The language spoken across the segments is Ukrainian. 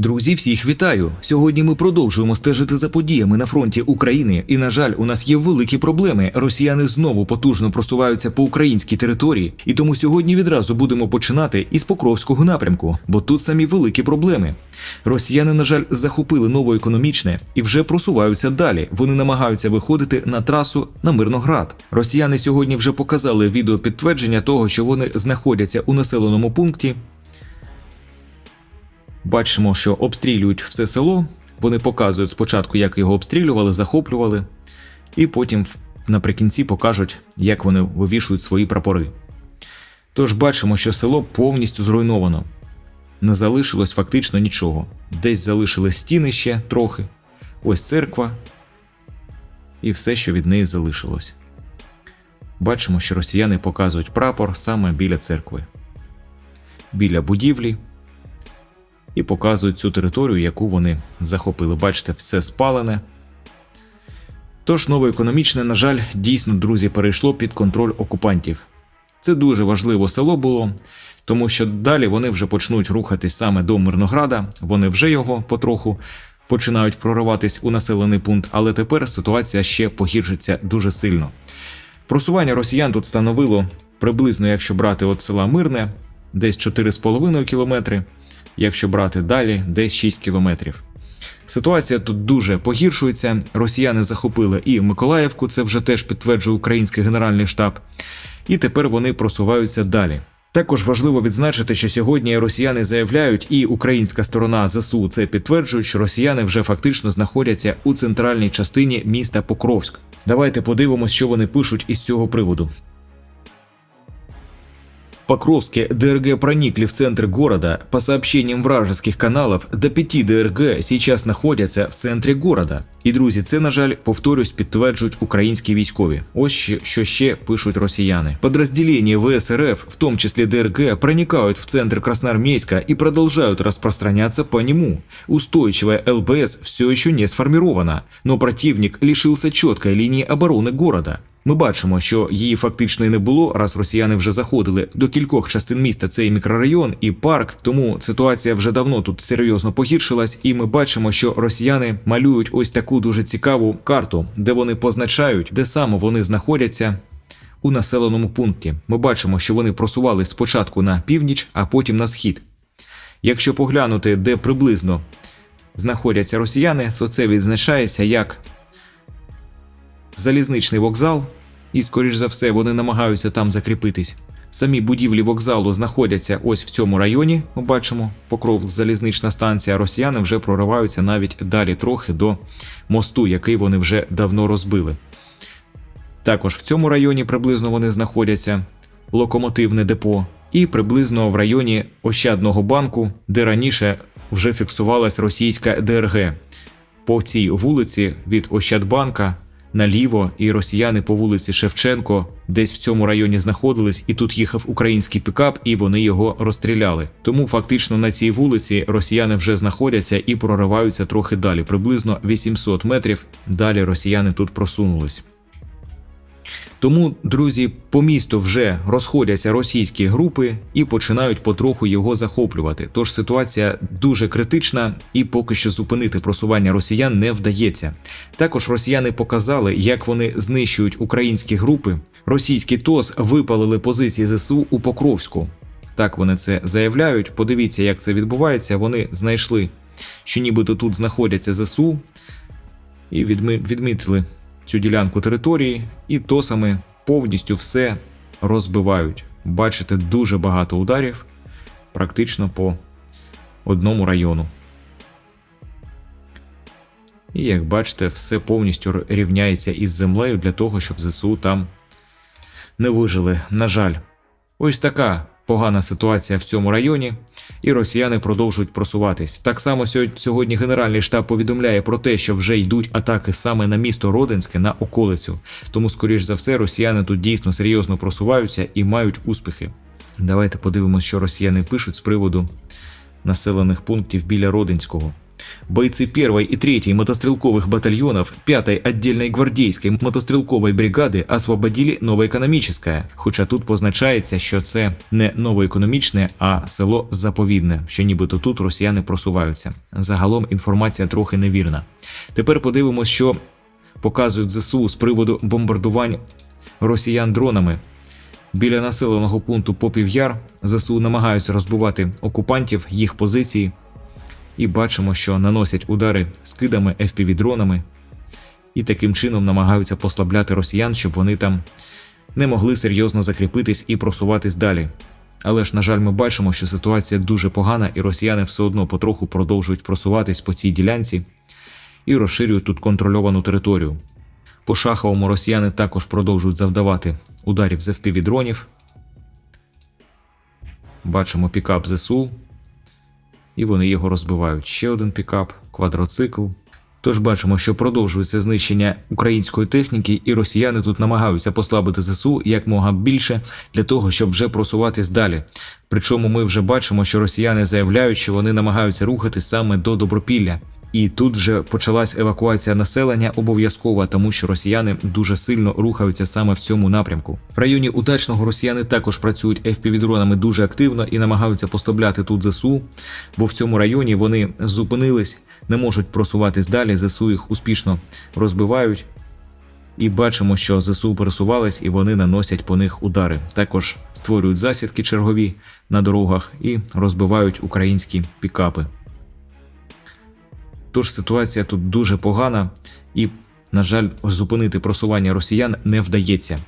Друзі, всіх вітаю! Сьогодні ми продовжуємо стежити за подіями на фронті України. І, на жаль, у нас є великі проблеми. Росіяни знову потужно просуваються по українській території, і тому сьогодні відразу будемо починати із Покровського напрямку, бо тут самі великі проблеми. Росіяни, на жаль, захопили новоекономічне і вже просуваються далі. Вони намагаються виходити на трасу на Мирноград. Росіяни сьогодні вже показали відео підтвердження того, що вони знаходяться у населеному пункті. Бачимо, що обстрілюють все село. Вони показують спочатку, як його обстрілювали, захоплювали, і потім наприкінці покажуть, як вони вивішують свої прапори. Тож бачимо, що село повністю зруйновано. Не залишилось фактично нічого. Десь залишили стіни ще трохи, ось церква, і все, що від неї залишилось. Бачимо, що росіяни показують прапор саме біля церкви, біля будівлі і показують цю територію, яку вони захопили. Бачите, все спалене. Тож новоекономічне, на жаль, дійсно, друзі, перейшло під контроль окупантів. Це дуже важливе село було, тому що далі вони вже почнуть рухатись саме до Мирнограда, вони вже його потроху починають прориватись у населений пункт, але тепер ситуація ще погіршиться дуже сильно. Просування росіян тут становило приблизно, якщо брати от села Мирне, десь 4,5 кілометри, якщо брати далі, десь 6 кілометрів. Ситуація тут дуже погіршується. Росіяни захопили і Миколаївку, це вже теж підтверджує український генеральний штаб. І тепер вони просуваються далі. Також важливо відзначити, що сьогодні росіяни заявляють, і українська сторона ЗСУ це підтверджують, що росіяни вже фактично знаходяться у центральній частині міста Покровськ. Давайте подивимось, що вони пишуть із цього приводу. В Покровске ДРГ проникли в центр города. По сообщениям вражеских каналов, до пяти ДРГ сейчас находяться в центрі города. І друзі, це на жаль, повторюсь, підтверджують українські військові. Ось ще, що ще пишуть росіяни. Подразделения ВСРФ, в том числе ДРГ, проникают в центр Красноармейска и продолжают распространяться по нему. Устойчивая ЛБС все еще не сформирована, но противник лишился четкой линии обороны города. Ми бачимо, що її фактично і не було, раз росіяни вже заходили до кількох частин міста. Цей мікрорайон і парк. Тому ситуація вже давно тут серйозно погіршилась, і ми бачимо, що росіяни малюють ось таку дуже цікаву карту, де вони позначають, де саме вони знаходяться. У населеному пункті ми бачимо, що вони просувались спочатку на північ, а потім на схід. Якщо поглянути, де приблизно знаходяться росіяни, то це відзначається як залізничний вокзал, і, скоріш за все, вони намагаються там закріпитись. Самі будівлі вокзалу знаходяться ось в цьому районі. Ми бачимо Покров залізнична станція. Росіяни вже прориваються навіть далі трохи до мосту, який вони вже давно розбили. Також в цьому районі приблизно вони знаходяться локомотивне депо, і приблизно в районі Ощадного банку, де раніше вже фіксувалась російська ДРГ. По цій вулиці від Ощадбанка наліво, і росіяни по вулиці Шевченко десь в цьому районі знаходились, і тут їхав український пікап, і вони його розстріляли. Тому фактично на цій вулиці росіяни вже знаходяться і прориваються трохи далі. Приблизно 800 метрів далі росіяни тут просунулись. Тому, друзі, по місту вже розходяться російські групи і починають потроху його захоплювати. Тож ситуація дуже критична, і поки що зупинити просування росіян не вдається. Також росіяни показали, як вони знищують українські групи. Російські ТОС випалили позиції ЗСУ у Покровську. Так вони це заявляють. Подивіться, як це відбувається. Вони знайшли, що нібито тут знаходяться ЗСУ, і відмітили цю ділянку території, і тосами повністю все розбивають. Бачите, дуже багато ударів, практично по одному району. І як бачите, все повністю рівняється із землею для того, щоб ЗСУ там не вижили. На жаль, ось така погана ситуація в цьому районі, і росіяни продовжують просуватись. Так само сьо- сьогодні Генеральний штаб повідомляє про те, що вже йдуть атаки саме на місто Родинське на околицю. Тому, скоріш за все, росіяни тут дійсно серйозно просуваються і мають успіхи. Давайте подивимося, що росіяни пишуть з приводу населених пунктів біля Родинського. Бойцы 1 и 3 мотострелковых батальонов 5-й отдельной гвардейской мотострелкової бригади освободили Новоекономічне, хоча тут позначається, що це не новоекономічне, а село Заповідне, що нібито тут росіяни просуваються. Загалом інформація трохи невірна. Тепер подивимось, що показують ЗСУ з приводу бомбардувань росіян дронами. Біля населеного пункту Попів'яр ЗСУ намагаються розбивати окупантів, їх позиції, і бачимо, що наносять удари скидами, FPV-дронами, і таким чином намагаються послабляти росіян, щоб вони там не могли серйозно закріпитись і просуватись далі. Але ж, на жаль, ми бачимо, що ситуація дуже погана, і росіяни все одно потроху продовжують просуватись по цій ділянці і розширюють тут контрольовану територію. По Шаховому росіяни також продовжують завдавати ударів з FPV-дронів. Бачимо пікап ЗСУ, і вони його розбивають. Ще один пікап, квадроцикл. Тож бачимо, що продовжується знищення української техніки, і росіяни тут намагаються послабити ЗСУ якмога більше для того, щоб вже просуватись далі. Причому ми вже бачимо, що росіяни заявляють, що вони намагаються рухатись саме до Добропілля. І тут вже почалась евакуація населення обов'язкова, тому що росіяни дуже сильно рухаються саме в цьому напрямку. В районі удачного росіяни також працюють FPV-дронами дуже активно і намагаються послабляти тут ЗСУ, бо в цьому районі вони зупинились, не можуть просуватись далі. ЗСУ їх успішно розбивають. І бачимо, що ЗСУ пересувались і вони наносять по них удари. Також створюють засідки чергові на дорогах і розбивають українські пікапи. Тож ситуація тут дуже погана, і, на жаль, зупинити просування росіян не вдається.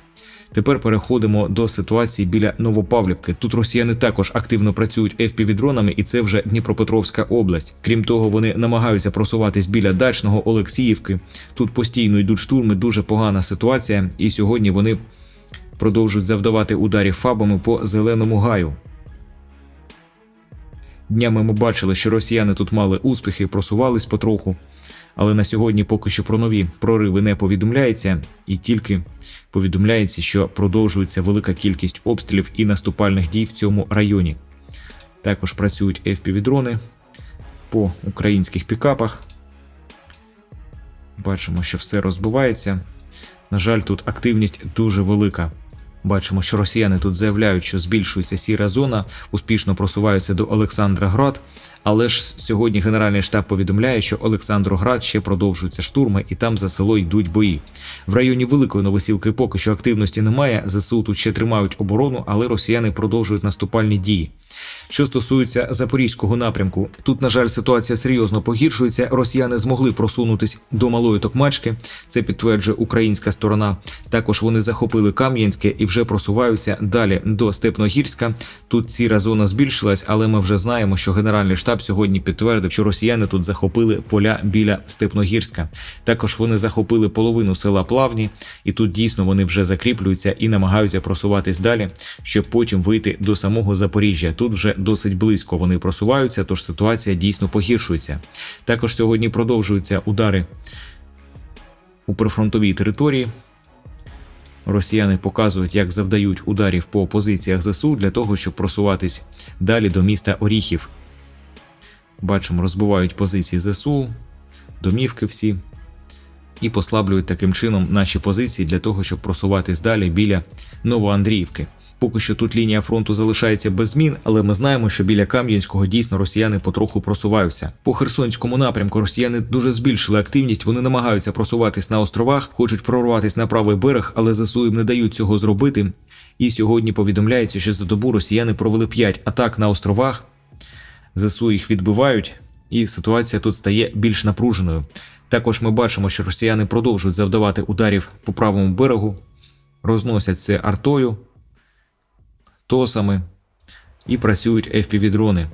Тепер переходимо до ситуації біля Новопавлівки. Тут росіяни також активно працюють FPV-дронами, і це вже Дніпропетровська область. Крім того, вони намагаються просуватись біля дачного Олексіївки. Тут постійно йдуть штурми, дуже погана ситуація, і сьогодні вони продовжують завдавати ударів фабами по зеленому гаю. Днями ми бачили, що росіяни тут мали успіхи, просувались потроху. Але на сьогодні поки що про нові прориви не повідомляється, і тільки повідомляється, що продовжується велика кількість обстрілів і наступальних дій в цьому районі. Також працюють FPV-дрони по українських пікапах. Бачимо, що все розбивається. На жаль, тут активність дуже велика. Бачимо, що росіяни тут заявляють, що збільшується сіра зона, успішно просуваються до Олександроград. Але ж сьогодні Генеральний штаб повідомляє, що Олександроград ще продовжуються штурми, і там за село йдуть бої. В районі Великої Новосілки поки що активності немає. ЗСУ тут ще тримають оборону, але росіяни продовжують наступальні дії. Що стосується запорізького напрямку, тут, на жаль, ситуація серйозно погіршується. Росіяни змогли просунутись до малої токмачки. Це підтверджує українська сторона. Також вони захопили Кам'янське і вже просуваються далі до Степногірська. Тут ціра зона збільшилась, але ми вже знаємо, що Генеральний штаб сьогодні підтвердив, що росіяни тут захопили поля біля Степногірська. Також вони захопили половину села Плавні, і тут дійсно вони вже закріплюються і намагаються просуватись далі, щоб потім вийти до самого Запоріжжя. Тут вже досить близько вони просуваються, тож ситуація дійсно погіршується. Також сьогодні продовжуються удари у прифронтовій території. Росіяни показують, як завдають ударів по позиціях ЗСУ для того, щоб просуватись далі до міста Оріхів. Бачимо, розбивають позиції ЗСУ, домівки всі, і послаблюють таким чином наші позиції для того, щоб просуватись далі біля Новоандріївки. Поки що тут лінія фронту залишається без змін, але ми знаємо, що біля Кам'янського дійсно росіяни потроху просуваються. По Херсонському напрямку росіяни дуже збільшили активність. Вони намагаються просуватись на островах, хочуть прорватися на правий берег, але ЗСУ їм не дають цього зробити. І сьогодні повідомляється, що за добу росіяни провели 5 атак на островах. ЗСУ їх відбивають, і ситуація тут стає більш напруженою. Також ми бачимо, що росіяни продовжують завдавати ударів по правому берегу, розносять це артою тосами і працюють FPV-дрони.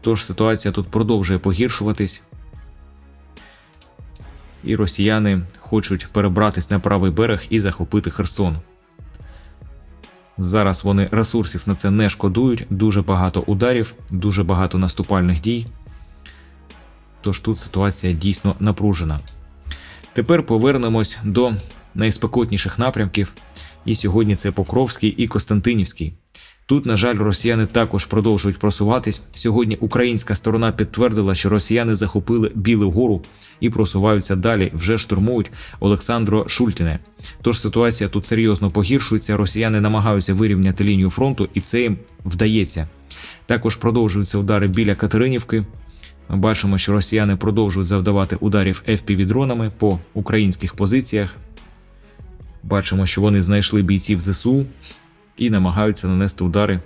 Тож ситуація тут продовжує погіршуватись, і росіяни хочуть перебратись на правий берег і захопити Херсон. Зараз вони ресурсів на це не шкодують, дуже багато ударів, дуже багато наступальних дій. Тож тут ситуація дійсно напружена. Тепер повернемось до найспекотніших напрямків, і сьогодні це Покровський і Костянтинівський. Тут, на жаль, росіяни також продовжують просуватись. Сьогодні українська сторона підтвердила, що росіяни захопили Білу гору і просуваються далі, вже штурмують Олександро Шультіне. Тож ситуація тут серйозно погіршується. Росіяни намагаються вирівняти лінію фронту, і це їм вдається. Також продовжуються удари біля Катеринівки. Ми бачимо, що росіяни продовжують завдавати ударів FPV-дронами по українських позиціях. Бачимо, що вони знайшли бійців ЗСУ і намагаються нанести удари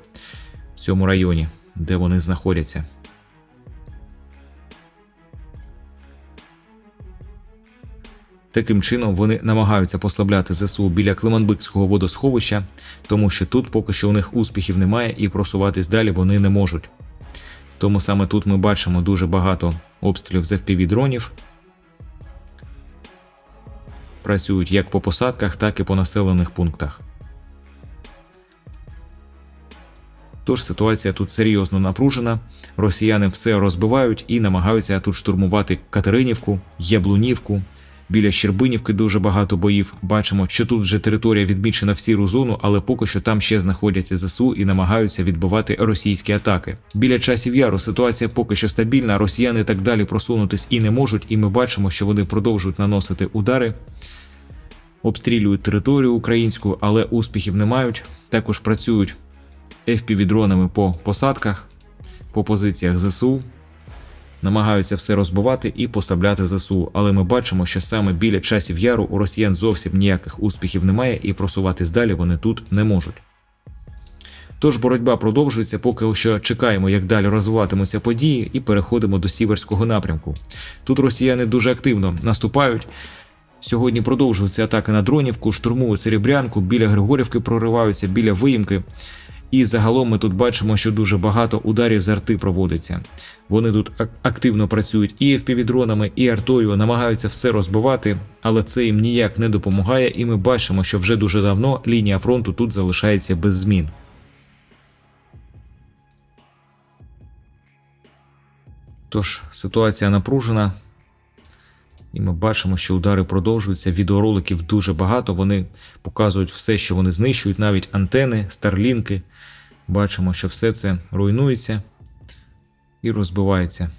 в цьому районі, де вони знаходяться. Таким чином вони намагаються послабляти ЗСУ біля Климанбикського водосховища, тому що тут поки що у них успіхів немає і просуватись далі вони не можуть. Тому саме тут ми бачимо дуже багато обстрілів з FPV дронів. Працюють як по посадках, так і по населених пунктах. Тож ситуація тут серйозно напружена. Росіяни все розбивають і намагаються тут штурмувати Катеринівку, Яблунівку. Біля Щербинівки дуже багато боїв. Бачимо, що тут вже територія відмічена в сіру зону, але поки що там ще знаходяться ЗСУ і намагаються відбивати російські атаки. Біля часів яру ситуація поки що стабільна. Росіяни так далі просунутись і не можуть, і ми бачимо, що вони продовжують наносити удари, обстрілюють територію українську, але успіхів не мають. Також працюють FPV-дронами по посадках, по позиціях ЗСУ. Намагаються все розбивати і поставляти ЗСУ, але ми бачимо, що саме біля часів яру у росіян зовсім ніяких успіхів немає, і просуватись далі вони тут не можуть. Тож боротьба продовжується, поки що чекаємо, як далі розвиватимуться події, і переходимо до сіверського напрямку. Тут росіяни дуже активно наступають. Сьогодні продовжуються атаки на дронівку, штурмують Серебрянку, біля Григорівки прориваються, біля виїмки. І загалом ми тут бачимо, що дуже багато ударів з арти проводиться. Вони тут активно працюють і FPV-дронами, і артою, намагаються все розбивати, але це їм ніяк не допомагає, і ми бачимо, що вже дуже давно лінія фронту тут залишається без змін. Тож ситуація напружена. І ми бачимо, що удари продовжуються. Відеороликів дуже багато. Вони показують все, що вони знищують, навіть антени, старлінки. Бачимо, що все це руйнується і розбивається.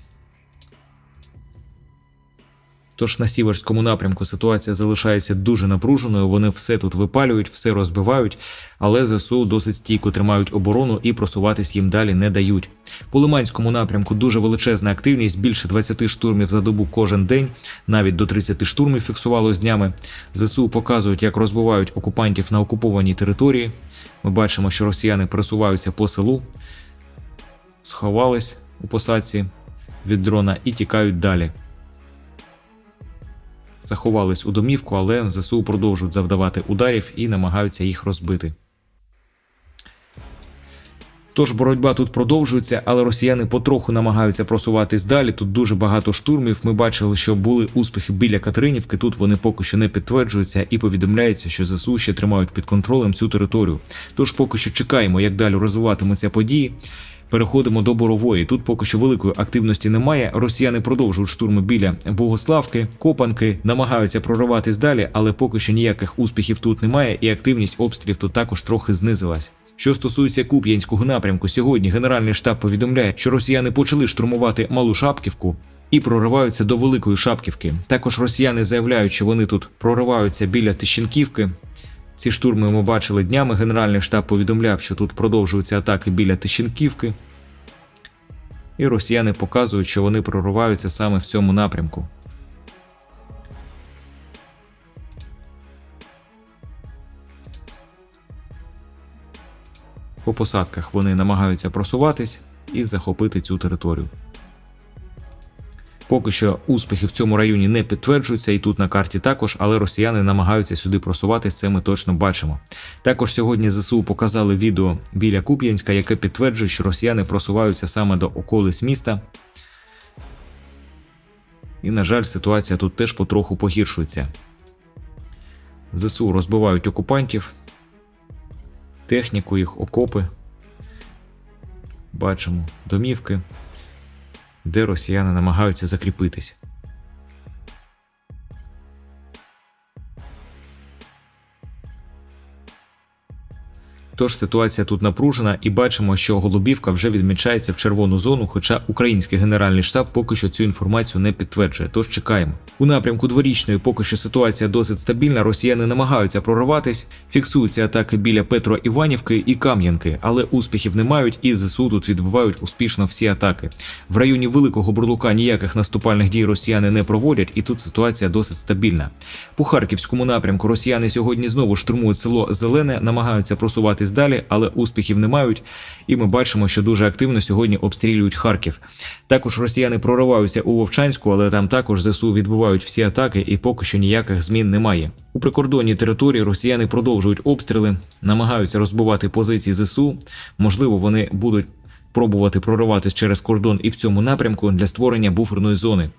Тож на сіверському напрямку ситуація залишається дуже напруженою. Вони все тут випалюють, все розбивають, але ЗСУ досить стійко тримають оборону і просуватись їм далі не дають. По Лиманському напрямку дуже величезна активність, більше 20 штурмів за добу кожен день, навіть до 30 штурмів фіксувалось днями. ЗСУ показують, як розбивають окупантів на окупованій території. Ми бачимо, що росіяни просуваються по селу, сховались у посадці від дрона і тікають далі заховались у домівку, але ЗСУ продовжують завдавати ударів і намагаються їх розбити. Тож боротьба тут продовжується, але росіяни потроху намагаються просуватись далі. Тут дуже багато штурмів. Ми бачили, що були успіхи біля Катеринівки. Тут вони поки що не підтверджуються і повідомляється, що ЗСУ ще тримають під контролем цю територію. Тож поки що чекаємо, як далі розвиватимуться події. Переходимо до борової. Тут поки що великої активності немає. Росіяни продовжують штурми біля Богославки, Копанки, намагаються прориватись далі, але поки що ніяких успіхів тут немає, і активність обстрілів тут також трохи знизилась. Що стосується Куп'янського напрямку, сьогодні Генеральний штаб повідомляє, що росіяни почали штурмувати Малу Шапківку і прориваються до Великої Шапківки. Також росіяни заявляють, що вони тут прориваються біля Тищенківки. Ці штурми ми бачили днями. Генеральний штаб повідомляв, що тут продовжуються атаки біля Тищенківки. І росіяни показують, що вони прориваються саме в цьому напрямку. По посадках вони намагаються просуватись і захопити цю територію. Поки що успіхи в цьому районі не підтверджуються, і тут на карті також, але росіяни намагаються сюди просуватися, це ми точно бачимо. Також сьогодні ЗСУ показали відео біля Куп'янська, яке підтверджує, що росіяни просуваються саме до околиць міста. І, на жаль, ситуація тут теж потроху погіршується. ЗСУ розбивають окупантів, техніку їх, окопи. Бачимо домівки де росіяни намагаються закріпитись. Тож ситуація тут напружена, і бачимо, що Голубівка вже відмічається в червону зону, хоча український генеральний штаб поки що цю інформацію не підтверджує. Тож чекаємо. У напрямку дворічної поки що ситуація досить стабільна. Росіяни намагаються прориватись, фіксуються атаки біля Петро Іванівки і Кам'янки, але успіхів не мають, і ЗСУ тут відбивають успішно всі атаки. В районі Великого Бурлука ніяких наступальних дій росіяни не проводять, і тут ситуація досить стабільна. По харківському напрямку росіяни сьогодні знову штурмують село Зелене, намагаються просуватись далі, але успіхів не мають. І ми бачимо, що дуже активно сьогодні обстрілюють Харків. Також росіяни прориваються у Вовчанську, але там також ЗСУ відбувають всі атаки, і поки що ніяких змін немає. У прикордонній території росіяни продовжують обстріли, намагаються розбивати позиції ЗСУ. Можливо, вони будуть пробувати прориватись через кордон і в цьому напрямку для створення буферної зони.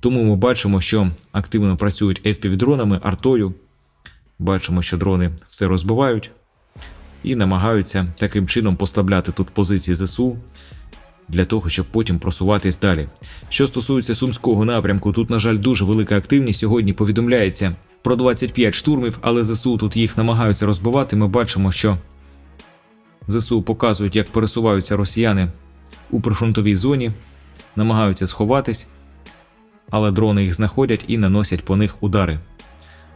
Тому ми бачимо, що активно працюють FPV-дронами, артою. Бачимо, що дрони все розбивають і намагаються таким чином поставляти тут позиції ЗСУ для того, щоб потім просуватись далі. Що стосується сумського напрямку, тут, на жаль, дуже велика активність. Сьогодні повідомляється про 25 штурмів, але ЗСУ тут їх намагаються розбивати. Ми бачимо, що ЗСУ показують, як пересуваються росіяни у прифронтовій зоні, намагаються сховатись, але дрони їх знаходять і наносять по них удари.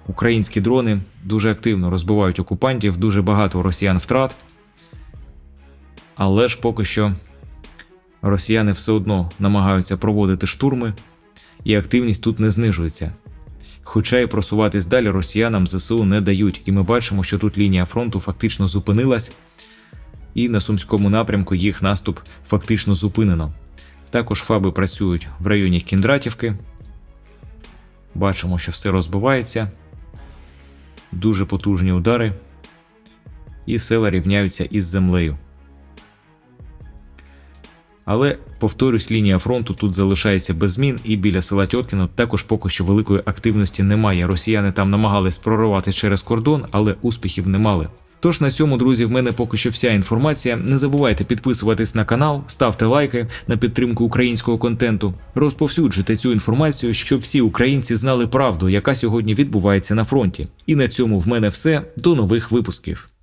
Українські дрони дуже активно розбивають окупантів, дуже багато росіян втрат. Але ж поки що росіяни все одно намагаються проводити штурми, і активність тут не знижується. Хоча і просуватись далі росіянам ЗСУ не дають, і ми бачимо, що тут лінія фронту фактично зупинилась, і на сумському напрямку їх наступ фактично зупинено. Також фаби працюють в районі Кіндратівки. Бачимо, що все розбивається, дуже потужні удари, і села рівняються із землею. Але, повторюсь, лінія фронту тут залишається без змін, і біля села Тьоткіно також поки що великої активності немає. Росіяни там намагались проривати через кордон, але успіхів не мали. Тож на цьому, друзі, в мене поки що вся інформація. Не забувайте підписуватись на канал, ставте лайки на підтримку українського контенту, розповсюджуйте цю інформацію, щоб всі українці знали правду, яка сьогодні відбувається на фронті. І на цьому в мене все. До нових випусків.